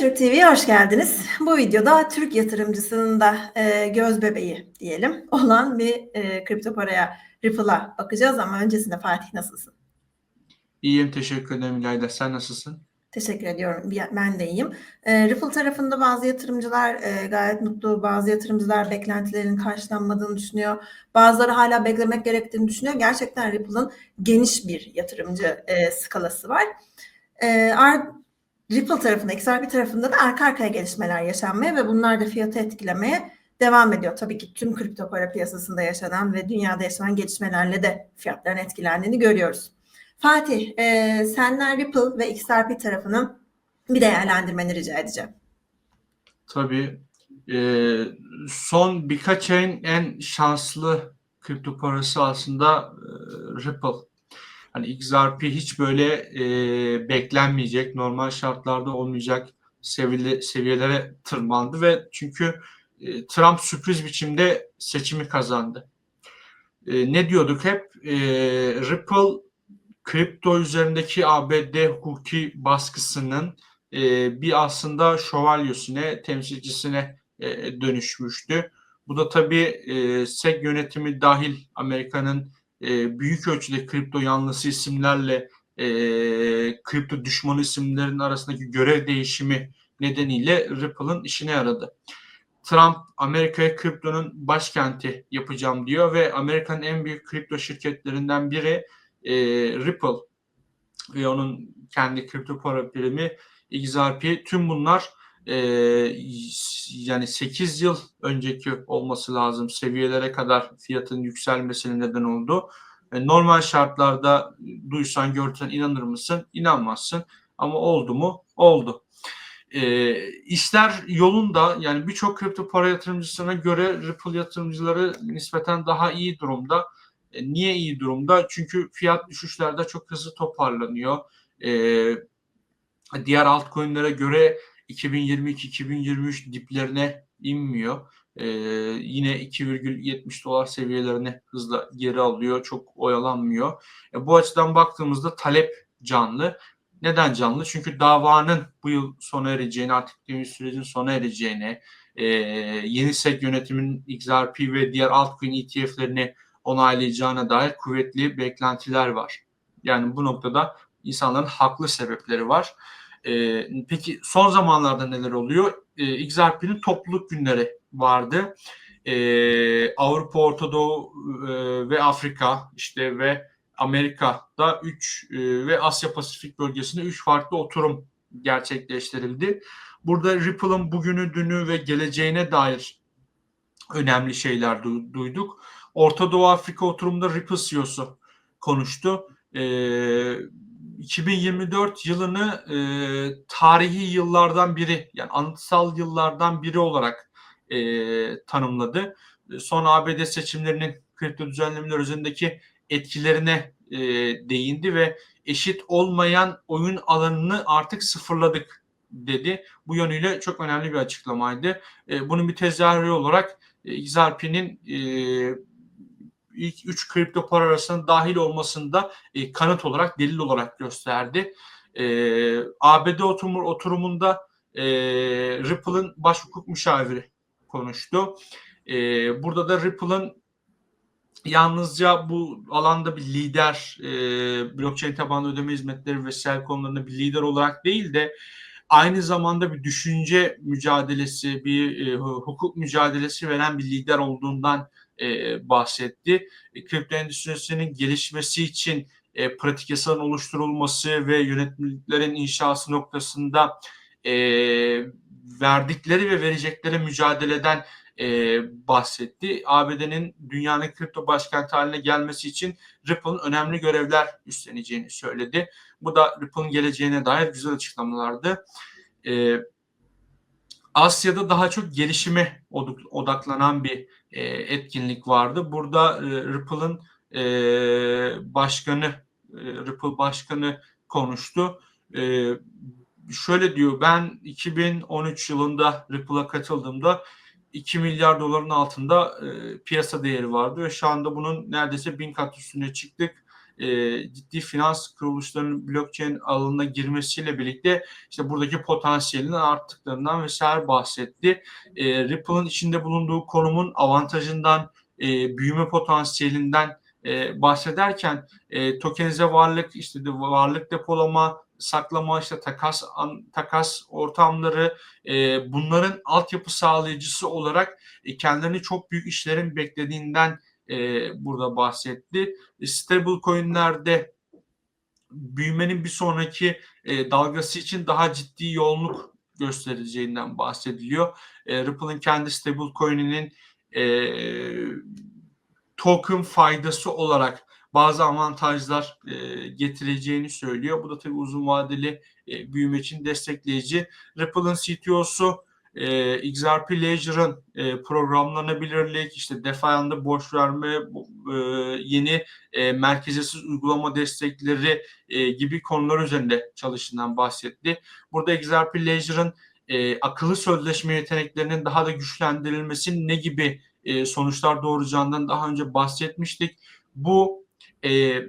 Türk TV'ye hoş geldiniz. Bu videoda Türk yatırımcısının da e, göz bebeği diyelim olan bir e, kripto paraya Ripple'a bakacağız ama öncesinde Fatih nasılsın? İyiyim teşekkür ederim İlayda. Sen nasılsın? Teşekkür ediyorum. Ben de iyiyim. E, Ripple tarafında bazı yatırımcılar e, gayet mutlu. Bazı yatırımcılar beklentilerin karşılanmadığını düşünüyor. Bazıları hala beklemek gerektiğini düşünüyor. Gerçekten Ripple'ın geniş bir yatırımcı e, skalası var. E, Ripple tarafında, XRP tarafında da arka arkaya gelişmeler yaşanmaya ve bunlar da fiyatı etkilemeye devam ediyor. Tabii ki tüm kripto para piyasasında yaşanan ve dünyada yaşanan gelişmelerle de fiyatların etkilendiğini görüyoruz. Fatih, e, senden Ripple ve XRP tarafını bir değerlendirmeni rica edeceğim. Tabii. E, son birkaç ayın en şanslı kripto parası aslında e, Ripple. Hani XRP hiç böyle e, beklenmeyecek, normal şartlarda olmayacak seviyeli, seviyelere tırmandı ve çünkü e, Trump sürpriz biçimde seçimi kazandı. E, ne diyorduk hep? E, Ripple kripto üzerindeki ABD hukuki baskısının e, bir aslında şövalyesine, temsilcisine e, dönüşmüştü. Bu da tabii e, SEC yönetimi dahil Amerika'nın e, büyük ölçüde kripto yanlısı isimlerle e, kripto düşmanı isimlerin arasındaki görev değişimi nedeniyle Ripple'ın işine yaradı. Trump Amerika'ya kriptonun başkenti yapacağım diyor ve Amerika'nın en büyük kripto şirketlerinden biri e, Ripple ve onun kendi kripto para birimi XRP tüm bunlar e, yani 8 yıl önceki olması lazım seviyelere kadar fiyatın yükselmesine neden oldu. E, normal şartlarda duysan görsen inanır mısın? İnanmazsın. Ama oldu mu? Oldu. E, işler yolunda yani birçok kripto para yatırımcısına göre Ripple yatırımcıları nispeten daha iyi durumda. E, niye iyi durumda? Çünkü fiyat düşüşlerde çok hızlı toparlanıyor. E, diğer altcoin'lere göre 2022-2023 diplerine inmiyor. Ee, yine 2,70 dolar seviyelerine hızla geri alıyor. Çok oyalanmıyor. E, bu açıdan baktığımızda talep canlı. Neden canlı? Çünkü davanın bu yıl sona ereceğini, artık dediğimiz sürecin sona ereceğini, e, yeni SEC yönetimin XRP ve diğer altcoin ETF'lerini onaylayacağına dair kuvvetli beklentiler var. Yani bu noktada insanların haklı sebepleri var. E, peki son zamanlarda neler oluyor? E, XRP'nin topluluk günleri vardı. E, Avrupa, Orta Doğu e, ve Afrika işte ve Amerika'da 3 e, ve Asya Pasifik bölgesinde 3 farklı oturum gerçekleştirildi. Burada Ripple'ın bugünü, dünü ve geleceğine dair önemli şeyler du- duyduk. Orta Doğu Afrika oturumunda Ripple CEO'su konuştu. Ee, 2024 yılını e, tarihi yıllardan biri yani anıtsal yıllardan biri olarak e, tanımladı. Son ABD seçimlerinin kripto düzenlemeler üzerindeki etkilerine e, değindi ve eşit olmayan oyun alanını artık sıfırladık dedi. Bu yönüyle çok önemli bir açıklamaydı. E, bunun bir tezahürü olarak e, XRP'nin e, ilk 3 kripto para arasında dahil olmasında e, kanıt olarak, delil olarak gösterdi. E, ABD oturum, oturumunda e, Ripple'ın baş hukuk müşaviri konuştu. E, burada da Ripple'ın yalnızca bu alanda bir lider, e, blockchain tabanlı ödeme hizmetleri ve sel konularında bir lider olarak değil de aynı zamanda bir düşünce mücadelesi, bir e, hukuk mücadelesi veren bir lider olduğundan e, bahsetti. E, kripto endüstrisinin gelişmesi için e, pratik yasaların oluşturulması ve yönetmeliklerin inşası noktasında e, verdikleri ve verecekleri mücadeleden e, bahsetti. ABD'nin dünyanın kripto başkenti haline gelmesi için Ripple'ın önemli görevler üstleneceğini söyledi. Bu da Ripple'ın geleceğine dair güzel açıklamalardı. E, Asya'da daha çok gelişime odaklanan bir e, etkinlik vardı. Burada e, Ripple'ın e, başkanı e, Ripple başkanı konuştu. E, şöyle diyor ben 2013 yılında Ripple'a katıldığımda 2 milyar doların altında e, piyasa değeri vardı ve şu anda bunun neredeyse bin kat üstüne çıktık. e, ciddi finans kuruluşlarının blockchain alanına girmesiyle birlikte işte buradaki potansiyelinin arttıklarından vesaire bahsetti. E, Ripple'ın içinde bulunduğu konumun avantajından, e, büyüme potansiyelinden e, bahsederken e, tokenize varlık, işte de varlık depolama, saklama, işte takas an, takas ortamları, e, bunların altyapı sağlayıcısı olarak e, kendilerini çok büyük işlerin beklediğinden e, burada bahsetti. E, stable coinlerde büyümenin bir sonraki e, dalgası için daha ciddi yoğunluk göstereceğinden bahsediliyor. E, Ripple'ın kendi stable coin'inin e, token faydası olarak bazı avantajlar e, getireceğini söylüyor. Bu da tabii uzun vadeli e, büyüme için destekleyici. Ripple'ın CTO'su e, XRP Ledger'ın e, programlanabilirlik, işte DeFi alanında borç verme, e, yeni e, merkeziyetsiz uygulama destekleri e, gibi konular üzerinde çalıştığından bahsetti. Burada XRP Ledger'ın e, akıllı sözleşme yeteneklerinin daha da güçlendirilmesi ne gibi e, sonuçlar doğuracağından daha önce bahsetmiştik. Bu e,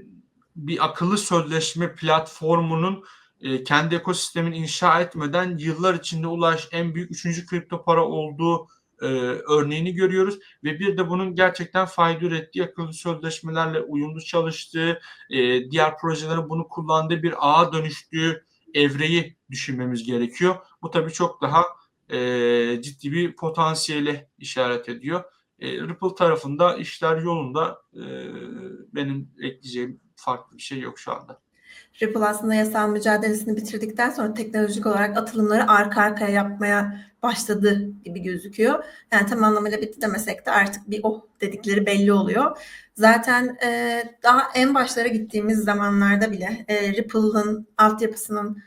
bir akıllı sözleşme platformunun e, kendi ekosistemin inşa etmeden yıllar içinde ulaş en büyük üçüncü kripto para olduğu e, örneğini görüyoruz ve bir de bunun gerçekten fayda ürettiği akıllı sözleşmelerle uyumlu çalıştığı, e, diğer projelerin bunu kullandığı bir ağa dönüştüğü evreyi düşünmemiz gerekiyor. Bu tabii çok daha e, ciddi bir potansiyele işaret ediyor. E, Ripple tarafında işler yolunda. E, benim ekleyeceğim farklı bir şey yok şu anda. Ripple aslında yasal mücadelesini bitirdikten sonra teknolojik olarak atılımları arka arkaya yapmaya başladı gibi gözüküyor. Yani tam anlamıyla bitti demesek de artık bir oh dedikleri belli oluyor. Zaten e, daha en başlara gittiğimiz zamanlarda bile e, Ripple'ın altyapısının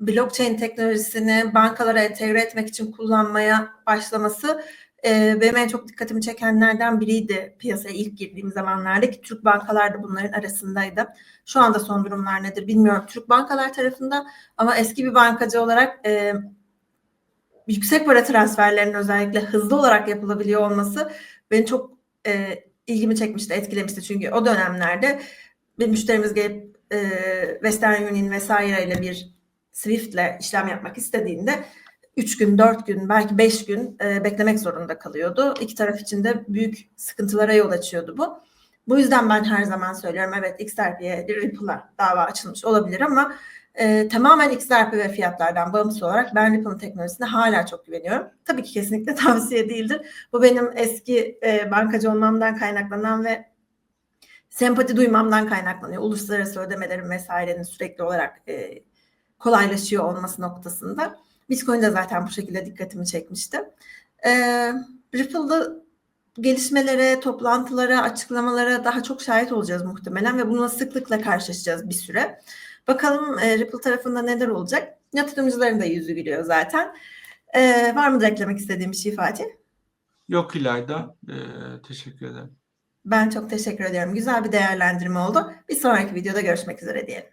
blockchain teknolojisini bankalara entegre etmek için kullanmaya başlaması e, benim en çok dikkatimi çekenlerden biriydi piyasaya ilk girdiğim zamanlarda ki Türk bankalar da bunların arasındaydı. Şu anda son durumlar nedir bilmiyorum Türk bankalar tarafında ama eski bir bankacı olarak e, yüksek para transferlerinin özellikle hızlı olarak yapılabiliyor olması beni çok e, ilgimi çekmişti, etkilemişti. Çünkü o dönemlerde bir müşterimiz gelip e, Western Union vesaireyle bir Swift'le işlem yapmak istediğinde 3 gün, 4 gün, belki 5 gün e, beklemek zorunda kalıyordu. İki taraf için de büyük sıkıntılara yol açıyordu bu. Bu yüzden ben her zaman söylüyorum evet XRP'ye, Ripple'a dava açılmış olabilir ama e, tamamen XRP ve fiyatlardan bağımsız olarak ben Ripple'ın teknolojisine hala çok güveniyorum. Tabii ki kesinlikle tavsiye değildir. Bu benim eski e, bankacı olmamdan kaynaklanan ve sempati duymamdan kaynaklanıyor. Uluslararası ödemelerin vesairenin sürekli olarak e, kolaylaşıyor olması noktasında. Bitcoin de zaten bu şekilde dikkatimi çekmişti. E, Ripple'da gelişmelere, toplantılara, açıklamalara daha çok şahit olacağız muhtemelen ve bununla sıklıkla karşılaşacağız bir süre. Bakalım e, Ripple tarafında neler olacak? Yatırımcıların da yüzü gülüyor zaten. E, var mı eklemek istediğim bir şey Fatih? Yok İlayda. E, teşekkür ederim. Ben çok teşekkür ediyorum. Güzel bir değerlendirme oldu. Bir sonraki videoda görüşmek üzere diyelim.